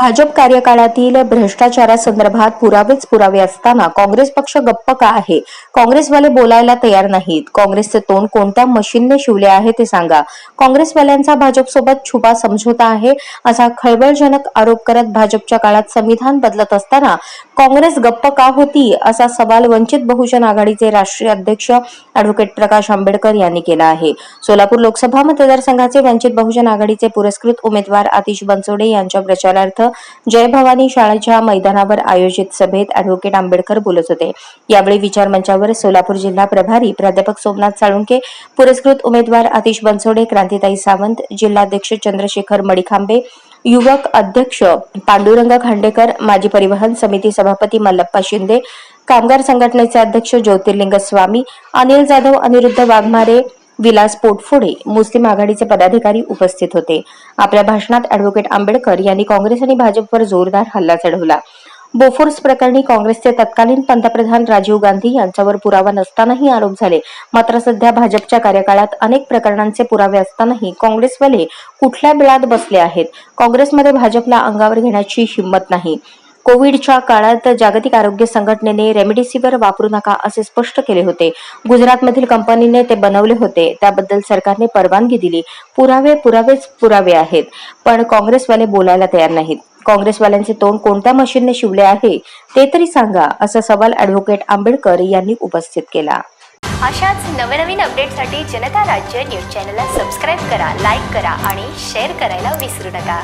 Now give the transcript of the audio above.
भाजप कार्यकाळातील भ्रष्टाचारासंदर्भात पुरावेच पुरावे असताना काँग्रेस पक्ष गप्प का आहे? काँग्रेसवाले बोलायला तयार नाहीत. काँग्रेसचे तोंड कोणत्या मशीनने शिवले आहे ते सांगा. काँग्रेसवाल्यांचा भाजपसोबत छुपा समझोता आहे असा खळबळजनक आरोप करत भाजपच्या काळात संविधान बदलत असताना काँग्रेस गप्प का होती असा सवाल वंचित बहुजन आघाडीचे राष्ट्रीय अध्यक्ष अॅडव्होकेट प्रकाश आंबेडकर यांनी केला आहे. सोलापूर लोकसभा मतदारसंघाचे वंचित बहुजन आघाडीचे पुरस्कृत उमेदवार आतिश बनसोडे यांच्या प्रचारार्थ जय भवानी शाळेच्या मैदानावर आयोजित सभेत अॅडव्होकेट आंबेडकर बोलत होते. यावेळी विचार मंचावर सोलापूर जिल्हा प्रभारी प्राध्यापक सोमनाथ साळुंके पुरस्कृत उमेदवार आतिश बनसोडे क्रांतिताई सावंत जिल्हाध्यक्ष चंद्रशेखर मडिखांबे युवक अध्यक्ष पांडुरंग खांडेकर माजी परिवहन समिती सभापती मल्लप्पा शिंदे कामगार संघटनेचे अध्यक्ष ज्योतिर्लिंग स्वामी अनिल जाधव अनिरुद्ध वाघमारे विलास पोटफोडे मुस्लिम आघाडीचे पदाधिकारी उपस्थित होते. आपल्या भाषणात अॅडव्होकेट आंबेडकर यांनी काँग्रेस आणि भाजपवर जोरदार हल्ला चढवला. बोफोर्स प्रकरणी काँग्रेसचे तत्कालीन पंतप्रधान राजीव गांधी यांच्यावर पुरावा नसतानाही आरोप झाले. मात्र सध्या भाजपच्या कार्यकाळात अनेक प्रकरणांचे पुरावे असतानाही काँग्रेसवाले कुठल्या बिळात बसले आहेत? काँग्रेसमध्ये भाजपला अंगावर घेण्याची हिंमत नाही. कोविडच्या काळात जागतिक आरोग्य संघटनेने रेमडेसिवीर वापरू नका असे स्पष्ट केले होते. गुजरातमधील कंपनीने ते बनवले होते. त्याबद्दल सरकारने परवानगी दिली. पुरावे पुरावेच पुरावे आहेत. पण काँग्रेसवाले बोलायला तयार नाहीत. काँग्रेसवाल्यांचे तोंड कोणत्या मशीनने शिवले आहे ते तरी सांगा असा सवाल अॅडव्होकेट आंबेडकर यांनी उपस्थित केला. अशाच नवनवीन अपडेटसाठी जनता राज्य न्यूज चॅनलला सबस्क्राईब करा लाईक करा आणि शेअर करायला विसरू नका.